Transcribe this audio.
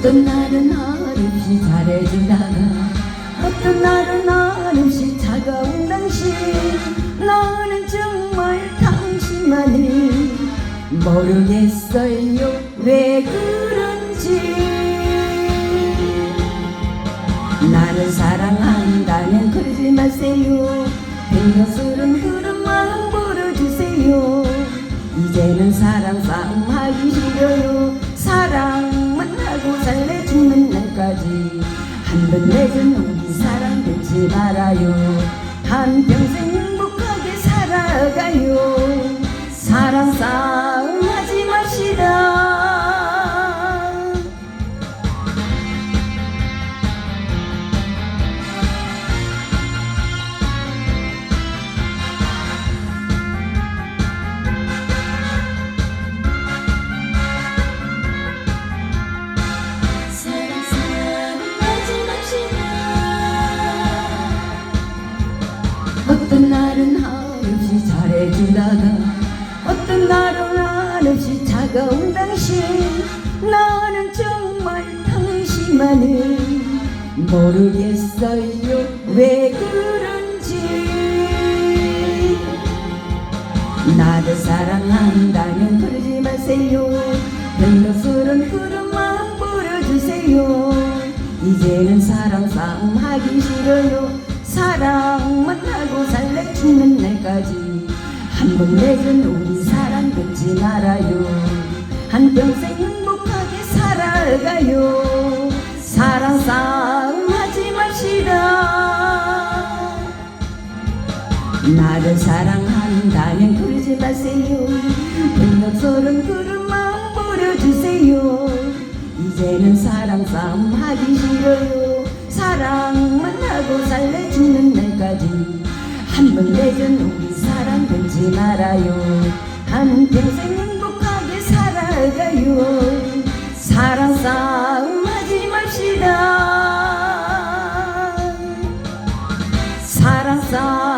어떤 날은 한없이 잘해주다가 어떤 날은 한없이 차가운 당신 나는 정말 당신만이 모르겠어요. 왜 그런지. 나를 사랑한다면 그러지 마세요. 백년술은 그런 마음 버려주세요. 이제는 사랑 싸움 하기 싫어요 날까지 한 번 맺은 우리 사랑 끊지 말아요. 한평생 행복하게 살아가요. 사랑 싸 차가운 당신 나는 정말 당신만을 모르겠어요. 왜 그런지. 나를 사랑한다면 그러지 마세요. 별로 술은 그런 마음 버려주세요. 이제는 사랑 싸움 하기 싫어요. 사랑만 하고 살래 죽는 날까지. 한번 맺은 우리 사랑 끊지 말아요 한 평생 행복하게 살아가요. 사랑 싸움 하지 맙시다. 나를 사랑한다면 그러지 마세요. 백력설은 그런 마음 버려주세요. 이제는 사랑 싸움 하기 싫어요. 사랑만 하고 살래 죽는 날까지 한번 맺은 우리 사랑 끊지 말아요. 한평생 さ